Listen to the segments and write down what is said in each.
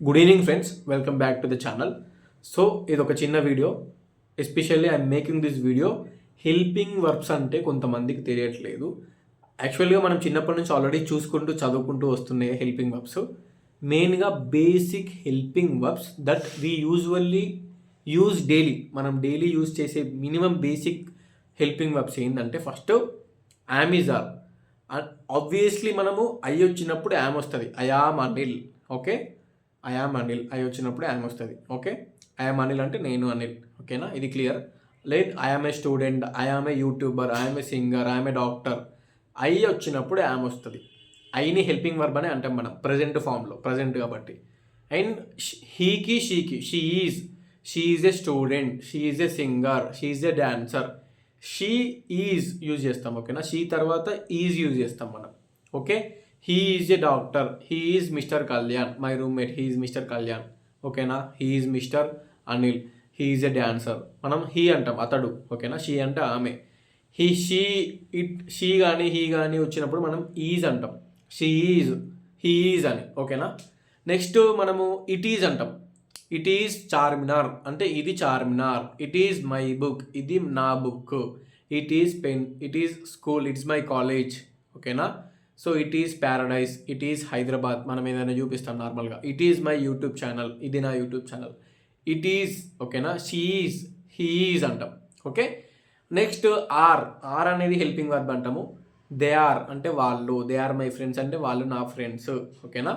Good evening friends welcome back to the channel so ఇది ఒక చిన్న video especially I'm making this video helping verbs అంటే కొంతమందికి తెలియట్లేదు. యాక్చువల్గా మనం చిన్నప్పటి నుంచి ఆల్రెడీ చూసుకుంటూ చదువుకుంటూ వస్తున్నాయి హెల్పింగ్ వర్బ్స్ మెయిన్గా basic helping verbs that we usually use daily మనం డైలీ యూజ్ చేసే మినిమం బేసిక్ హెల్పింగ్ వర్బ్స్ ఏంటంటే ఫస్ట్ అమెజాన్ ఆబ్వియస్లీ మనము ఐ వచ్చినప్పుడు యామ్ వస్తుంది. I am Anil okay I'm Anil I వచ్చినప్పుడు యామ్ వస్తుంది. ఓకే ఐఆమ్ అనిల్ అంటే నేను అనిల్ ఓకేనా ఇది క్లియర్ లేదు I'm a student I'm a YouTuber I'm a singer I'm a doctor I వచ్చినప్పుడు యామ్ వస్తుంది. ఐని హెల్పింగ్ వర్బ్ అని అంటాం మనం ప్రజెంట్ ఫామ్లో ప్రజెంట్ కాబట్టి. అండ్ హీకి షీకి she is she is a student she is a singer she is a dancer she is use చేస్తాం ఓకేనా షీ తర్వాత ఈజ్ యూజ్ చేస్తాం మనం okay he is a doctor he is mister Kalyan my roommate he is mister Kalyan ఓకేనా he is mister Anil he is a dancer మనం he అంటాం అతడు ఓకేనా షీ అంటే ఆమె హీ షీ ఇట్ షీ కానీ హీ కానీ వచ్చినప్పుడు మనం ఈజ్ అంటాం షీ ఈజ్ హీ ఈజ్ అని ఓకేనా నెక్స్ట్ మనము ఇట్ ఈజ్ అంటాం ఇట్ ఈజ్ చార్మినార్ అంటే ఇది Charminar it is my book ఇది నా book it is pen it is school it's my college ఓకేనా so it is Paradise it is Hyderabad మనం ఏదైనా చూపిస్తాం నార్మల్గా. It is my YouTube channel ఇది నా యూట్యూబ్ ఛానల్ ఇట్ ఈజ్ ఓకేనా షీఈజ్ హీఈజ్ అంటాం. ఓకే నెక్స్ట్ ఆర్ ఆర్ అనేది హెల్పింగ్ వర్బ్ అంటాము. దే ఆర్ అంటే వాళ్ళు. దే ఆర్ మై ఫ్రెండ్స్ అంటే వాళ్ళు నా ఫ్రెండ్స్ ఓకేనా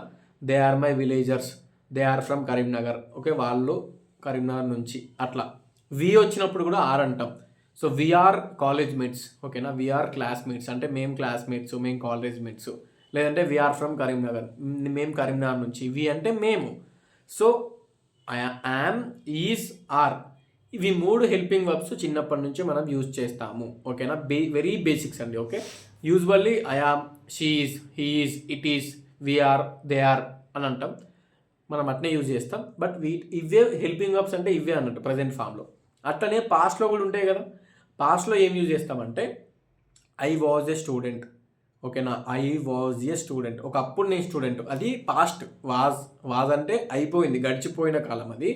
they are my villagers they are from Karimnagar okay వాళ్ళు కరీంనగర్ నుంచి. అట్లా. వి వచ్చినప్పుడు కూడా ఆర్ అంటాం. So we are college mates ఓకేనా వీఆర్ క్లాస్మేట్స్ అంటే మేము క్లాస్మేట్స్ మేము కాలేజ్ మేట్స్ లేదంటే వీఆర్ ఫ్రమ్ కరీంనగర్ మేము కరీంనగర్ నుంచి. వి అంటే మేము. సో యామ్ ఈజ్ ఆర్ ఇవి మూడు హెల్పింగ్ వర్బ్స్ చిన్నప్పటి నుంచి మనం యూజ్ చేస్తాము. ఓకేనా బే వెరీ బేసిక్స్ అండి okay usually I'm she is he is it is we are they are అని అంటాం. మనం అట్నే యూజ్ చేస్తాం. బట్ వీ ఇవే హెల్పింగ్ వర్బ్స్ అంటే ఇవే అన్నట్టు ప్రజెంట్ ఫామ్లో అట్లనే పాస్ట్లో కూడా ఉంటాయి కదా. పాస్ట్లో ఏం యూజ్ చేస్తామంటే ఐ వాజ్ ఏ స్టూడెంట్ ఓకేనా? ఐ వాజ్ ఏ స్టూడెంట్ ఒకప్పుడు నేను స్టూడెంట్. అది పాస్ట్ వాజ్ వాజ్ అంటే అయిపోయింది గడిచిపోయిన కాలం అది.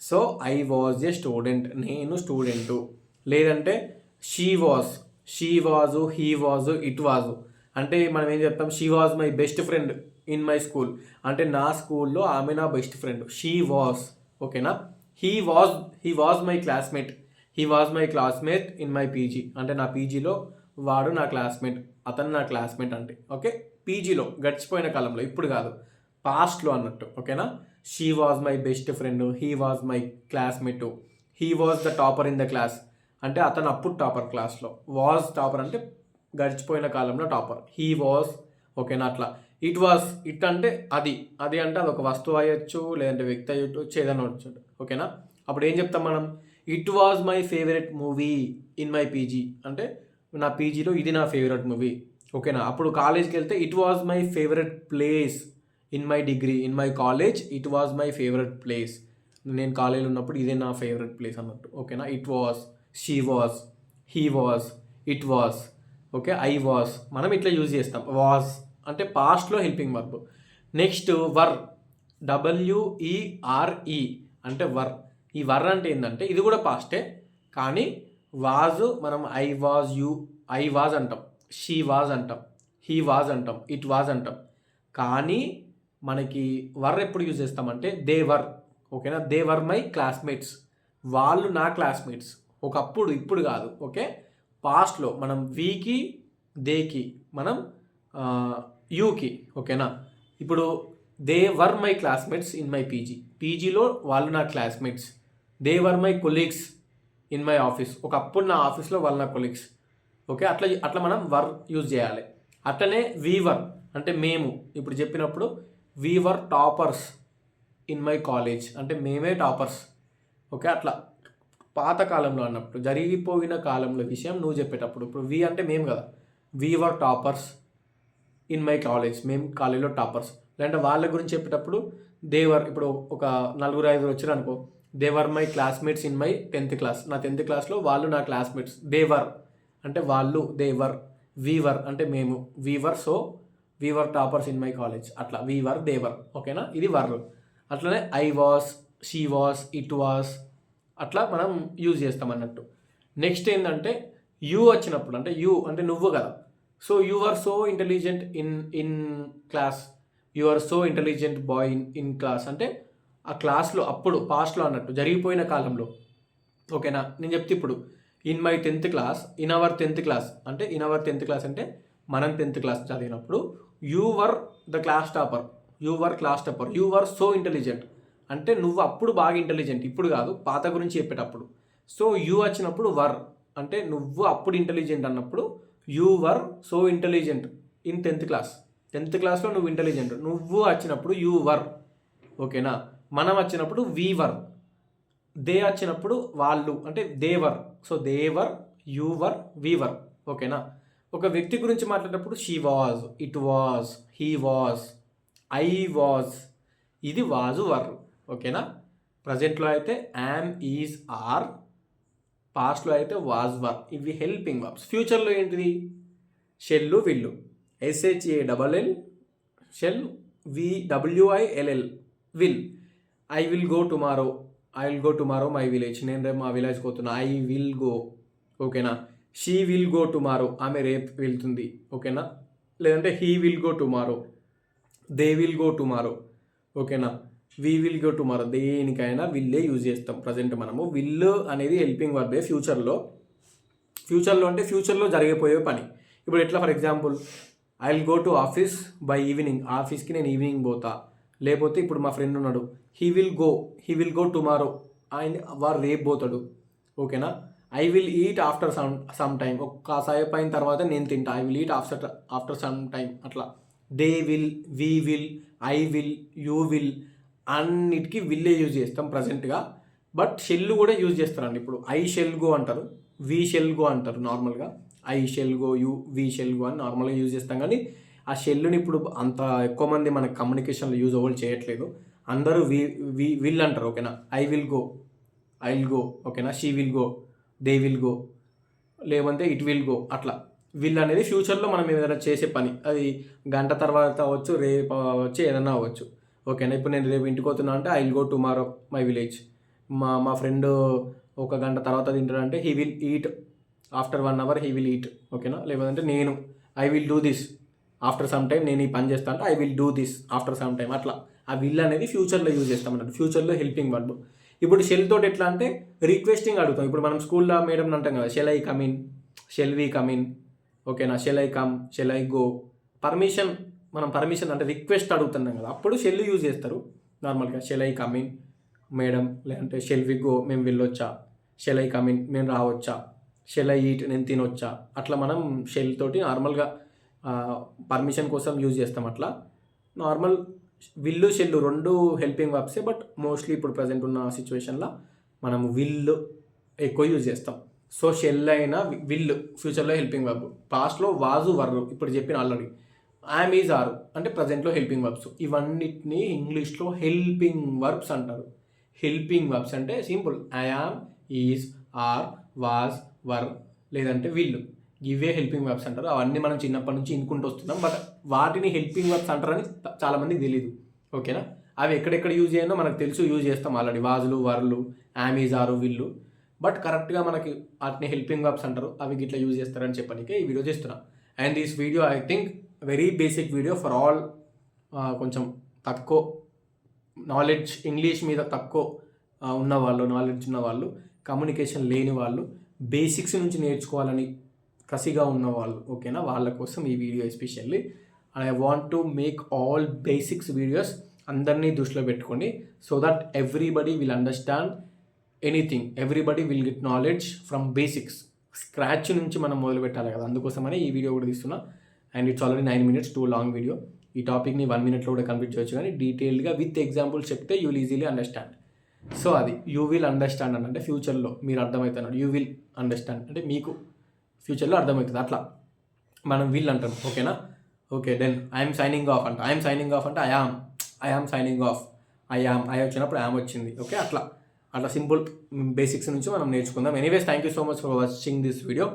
So I was a student నేను స్టూడెంటు. లేదంటే she was she was he was it was అంటే మనం ఏం చెప్తాం? She was my best friend in my school అంటే నా స్కూల్లో ఆమె నా బెస్ట్ ఫ్రెండ్ షీ వాజ్ ఓకేనా? He was he was my classmate he was my classmate in my PG అంటే నా పీజీలో వాడు నా క్లాస్మేట్ అతను నా క్లాస్మేట్ అంటే ఓకే పీజీలో గడిచిపోయిన కాలంలో ఇప్పుడు కాదు. పాస్ట్లో అన్నట్టు ఓకేనా she was my best friend he was my classmate he was the topper in the class అంటే అతను అప్పుడు టాపర్ క్లాస్లో వాజ్ టాపర్ అంటే గడిచిపోయిన కాలంలో టాపర్ హీ వాజ్ ఓకేనా అట్లా. ఇట్ వాజ్ ఇట్ అంటే అది. అది అంటే అది ఒక వస్తువు అయ్యొచ్చు లేదంటే వ్యక్తి అయ్యొచ్చు ఏదైనా వచ్చు ఓకేనా అప్పుడు ఏం చెప్తాం మనం? It was my favourite movie in my PG అంటే నా పీజీలో ఇది నా ఫేవరెట్ మూవీ ఓకేనా? అప్పుడు కాలేజ్కి వెళ్తే it was my favourite place in my degree in my college it was my favourite place నేను కాలేజీలో ఉన్నప్పుడు ఇదే నా ఫేవరెట్ ప్లేస్ అన్నట్టు. ఓకేనా? It was she was he was it was okay? I was మనం ఇట్లా యూజ్ చేస్తాం. వాస్ అంటే పాస్ట్లో helping verb next were W E R E అంటే వర్ ఈ వర్ అంటే ఏంటంటే ఇది కూడా పాస్టే కానీ వాజ్ మనం I was you I was అంటాం షీ వాజ్ అంటాం హీ వాజ్ అంటాం ఇట్ వాజ్ అంటాం. కానీ మనకి వర్ ఎప్పుడు యూజ్ చేస్తామంటే దే వర్ ఓకేనా? They were my classmates. వాళ్ళు నా క్లాస్మేట్స్. ఒకప్పుడు ఇప్పుడు కాదు ఓకే? పాస్ట్లో మనం వీకి దేకి మనం యూకి ఓకేనా? ఇప్పుడు they were my classmates in my PG. పీజీలో వాళ్ళు నా classmates. They were my colleagues in my office ఒకప్పుడు నా ఆఫీస్లో వాళ్ళు నా కొలీగ్స్ ఓకే అట్లా అట్లా మనం వర్ యూజ్ చేయాలి. అట్లనే వీవర్ అంటే మేము ఇప్పుడు చెప్పినప్పుడు we were toppers in my college అంటే మేమే టాపర్స్ ఓకే అట్లా. పాత కాలంలో అన్నప్పుడు జరిగిపోయిన కాలంలో విషయం నువ్వు చెప్పేటప్పుడు ఇప్పుడు వి అంటే మేము కదా. We were toppers in my college మేము కాలేజ్లో టాపర్స్ లేదంటే వాళ్ళ గురించి చెప్పేటప్పుడు దేవర్ ఇప్పుడు ఒక నలుగురు ఐదుగురు వచ్చారు అనుకో they were my classmates in my tenth class. నా టెన్త్ క్లాస్లో వాళ్ళు నా క్లాస్మేట్స్. దేవర్ అంటే వాళ్ళు దేవర్ వీవర్ అంటే మేము. We were so we were toppers in my college. అట్లా. వీవర్ దేవర్ ఓకేనా? ఇది వర్. అట్లనే I was she was it was. అట్లా మనం యూజ్ చేస్తాం అన్నట్టు. నెక్స్ట్ ఏంటంటే యూ వచ్చినప్పుడు అంటే యూ అంటే నువ్వు కదా. So you are so intelligent in in class. You are so intelligent boy in in class. అంటే ఆ క్లాస్లో అప్పుడు పాస్ట్లో అన్నట్టు జరిగిపోయిన కాలంలో. ఓకేనా? నేను చెప్తే ఇప్పుడు in my tenth class in our tenth class అంటే ఇన్ అవర్ టెన్త్ క్లాస్ అంటే మనం టెన్త్ క్లాస్ చదివినప్పుడు you were the class topper you were class topper you were so intelligent అంటే నువ్వు అప్పుడు బాగా ఇంటెలిజెంట్ ఇప్పుడు కాదు పాత గురించి చెప్పేటప్పుడు. సో యూ వచ్చినప్పుడు వర్ అంటే నువ్వు అప్పుడు ఇంటెలిజెంట్ అన్నప్పుడు you were so intelligent in tenth class tenth క్లాస్లో నువ్వు ఇంటెలిజెంట్ నువ్వు వచ్చినప్పుడు యూ వర్ ఓకేనా? మనం వచ్చినప్పుడు వీవర్. దే వచ్చినప్పుడు వాళ్ళు అంటే they were. So they were you were we were. ఓకేనా? ఒక వ్యక్తి గురించి మాట్లాడేటప్పుడు she was it was he was I was. ఇది వాజు వర్. ఓకేనా? ప్రజెంట్లో అయితే యామ్ ఈజ్ ఆర్. పాస్ట్లో అయితే వాజ్ వర్. ఇవి హెల్పింగ్ వర్బ్స్. ఫ్యూచర్లో ఏంటిది? Shall will. S H A double L shall V W I L L will. I will go tomorrow I will go tomorrow my village నేను రేపు మా విలేజ్కి పోతున్నా. ఐ విల్ గో ఓకేనా? She will go tomorrow ఆమె రేపు వెళ్తుంది. ఓకేనా? లేదంటే he will go tomorrow they will go tomorrow ఓకేనా? వీ విల్ గో టుమారో దేనికైనా విల్లే యూజ్ చేస్తాం. ప్రజెంట్ మనము. విల్ అనేది హెల్పింగ్ వర్బే ఫ్యూచర్లో ఫ్యూచర్లో అంటే ఫ్యూచర్లో జరిగిపోయే పని. ఇప్పుడు ఎట్లా? For example I will go to office by evening ఆఫీస్కి నేను ఈవినింగ్ పోతా. లేకపోతే ఇప్పుడు మా ఫ్రెండ్ ఉన్నాడు he will go he will go tomorrow ఆయన వారు రేపు పోతాడు. ఓకేనా? I will eat after some some time ఒక సేపు అయిన తర్వాత నేను తింటా. I will eat after after some time అట్లా. They will we will I will you will అన్నిటికీ విల్లే యూజ్ చేస్తాం ప్రజెంట్గా బట్ షెల్ కూడా యూజ్ చేస్తారండి. ఇప్పుడు ఐ షెల్ గో అంటారు. వి షెల్ గో అంటారు నార్మల్గా I shall go you we shall go అని నార్మల్గా యూజ్ చేస్తాం. కానీ ఆ షెల్లుని ఇప్పుడు అంత ఎక్కువ మంది మన కమ్యూనికేషన్లో యూజ్ అవ్వాలి చేయట్లేదు. అందరూ వి వి విల్ అంటారు ఓకేనా? I will go I will go ఓకేనా? She will go they will go లేవంటే ఇట్ విల్ గో అట్లా. విల్ అనేది ఫ్యూచర్లో మనం ఏదైనా చేసే పని. అది గంట తర్వాత అవ్వచ్చు రేపు అవ్వచ్చు ఏదైనా అవ్వచ్చు. ఓకేనా? ఇప్పుడు నేను రేపు ఇంటికి పోతున్నా అంటే I will go tomorrow my village మా మా ఫ్రెండ్ ఒక గంట తర్వాత తింటాడంటే he will eat after one hour he will eat ఓకేనా? లేదంటే నేను I will do this after some time నేను ఈ పని చేస్తా అంటే I will do this after some time అట్లా. ఆ విల్ అనేది ఫ్యూచర్లో యూజ్ చేస్తాం అన్నట్టు. ఫ్యూచర్లో హెల్పింగ్ వర్బ్ ఇప్పుడు షెల్ తోటి ఎట్లా అంటే రిక్వెస్టింగ్ అడుగుతాం. ఇప్పుడు మనం స్కూల్లో మేడం అంటాం కదా shall I come in shall we come in ఓకేనా shall I come shall I go permission మనం పర్మిషన్ అంటే రిక్వెస్ట్ అడుగుతున్నాం కదా అప్పుడు షెల్ యూజ్ చేస్తారు. నార్మల్గా shall I come in madam లేదంటే షెల్ వి గో మేము వెళ్ళొచ్చా? షెల్ ఐ కమ్ ఇన్ మేము రావచ్చా? షెల్ ఐ ఈట్ నేను తినొచ్చా? అట్లా మనం షెల్ తోటి నార్మల్గా పర్మిషన్ కోసం యూజ్ చేస్తాం అట్లా. నార్మల్ విల్లు షెల్లు రెండు హెల్పింగ్ వర్బ్సే బట్ మోస్ట్లీ ఇప్పుడు ప్రజెంట్ ఉన్న సిచ్యువేషన్లో మనం విల్లు ఎక్కువ యూజ్ చేస్తాం. సో షెల్ అయినా విల్లు ఫ్యూచర్లో హెల్పింగ్ వర్బ్ పాస్ట్లో వాజు వర్రు ఇప్పుడు చెప్పిన ఆల్రెడీ ఐఎమ్ ఈజ్ ఆర్ అంటే ప్రజెంట్లో హెల్పింగ్ వర్బ్స్ ఇవన్నిటిని ఇంగ్లీష్లో హెల్పింగ్ వర్బ్స్ అంటారు. హెల్పింగ్ వర్బ్స్ అంటే simple I am is are was were లేదంటే విల్లు ఇవే హెల్పింగ్ వెబ్స్ అంటారు. అవన్నీ మనం చిన్నప్పటి నుంచి ఇనుకుంటూ వస్తున్నాం. బట్ వాటిని హెల్పింగ్ వెబ్స్ అంటారని చాలామందికి తెలియదు ఓకేనా అవి ఎక్కడెక్కడ యూజ్ చేయాలో మనకు తెలుసు. యూజ్ చేస్తాం ఆల్రెడీ వాజులు వర్లు అమెజారు వీళ్ళు బట్ కరెక్ట్గా మనకి వాటిని హెల్పింగ్ వెబ్స్ అంటారు. అవి గిట్లా యూజ్ చేస్తారని చెప్పడానికి ఈ వీడియో చేస్తున్నా. And this video I think very basic video for all కొంచెం తక్కువ నాలెడ్జ్ ఇంగ్లీష్ మీద తక్కువ ఉన్న వాళ్ళు నాలెడ్జ్ ఉన్న వాళ్ళు కమ్యూనికేషన్ లేని వాళ్ళు బేసిక్స్ నుంచి నేర్చుకోవాలని కసిగా ఉన్న వాళ్ళు ఓకేనా? వాళ్ళ కోసం ఈ video especially. I want to make all basics videos అందరినీ దృష్టిలో పెట్టుకోండి. So that everybody will understand anything everybody will get knowledge from basics scratch నుంచి మనం మొదలు పెట్టాలి కదా. అందుకోసమని ఈ వీడియో కూడా తీస్తున్నా. And it's already nine minutes too long video ఈ టాపిక్ని వన్ మినిట్లో కూడా కంప్లీట్ చేయొచ్చు కానీ డీటెయిల్డ్గా విత్ ఎగ్జాంపుల్స్ చెప్తే you will easily understand so అది యూ విల్ అండర్స్టాండ్ అని అంటే ఫ్యూచర్లో మీరు అర్థమవుతున్నాడు యూ విల్ అండర్స్టాండ్ అంటే మీకు ఫ్యూచర్లో అర్థమవుతుంది. అట్లా మనం వీళ్ళు అంటాం. ఓకేనా? Okay then I'm signing off అంట. ఐఎమ్ సైనింగ్ ఆఫ్ అంటే I am I am signing off I am I వచ్చినప్పుడు ఐఎమ్ వచ్చింది. ఓకే అట్లా. అట్లా సింపుల్ బేసిక్స్ నుంచి మనం నేర్చుకుందాం. Anyways thank you so much for watching this video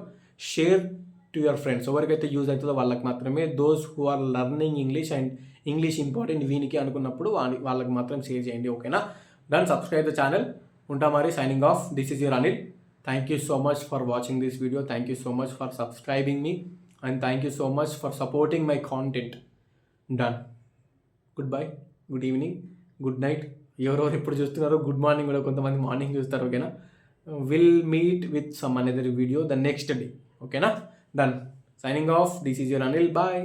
share to your friends ఎవరికైతే యూజ్ అవుతుందో వాళ్ళకి మాత్రమే. Those who are learning English and English important వీనికి అనుకున్నప్పుడు వాళ్ళ వాళ్ళకి మాత్రం షేర్ చేయండి. ఓకేనా? డన్ సబ్స్క్రైబ్ ద ఛానల్ ఉంటా మరి. Signing off this is your Anil thank you so much for watching this video thank you so much for subscribing me and thank you so much for supporting my content done good bye good evening good night ఎవరెవరు ఎప్పుడు చూస్తున్నారో good morning కూడా కొంతమంది morning చూస్తారు ఓకేనా? Will meet with some another video the next day ఓకేనా? Done signing off this is your Anil bye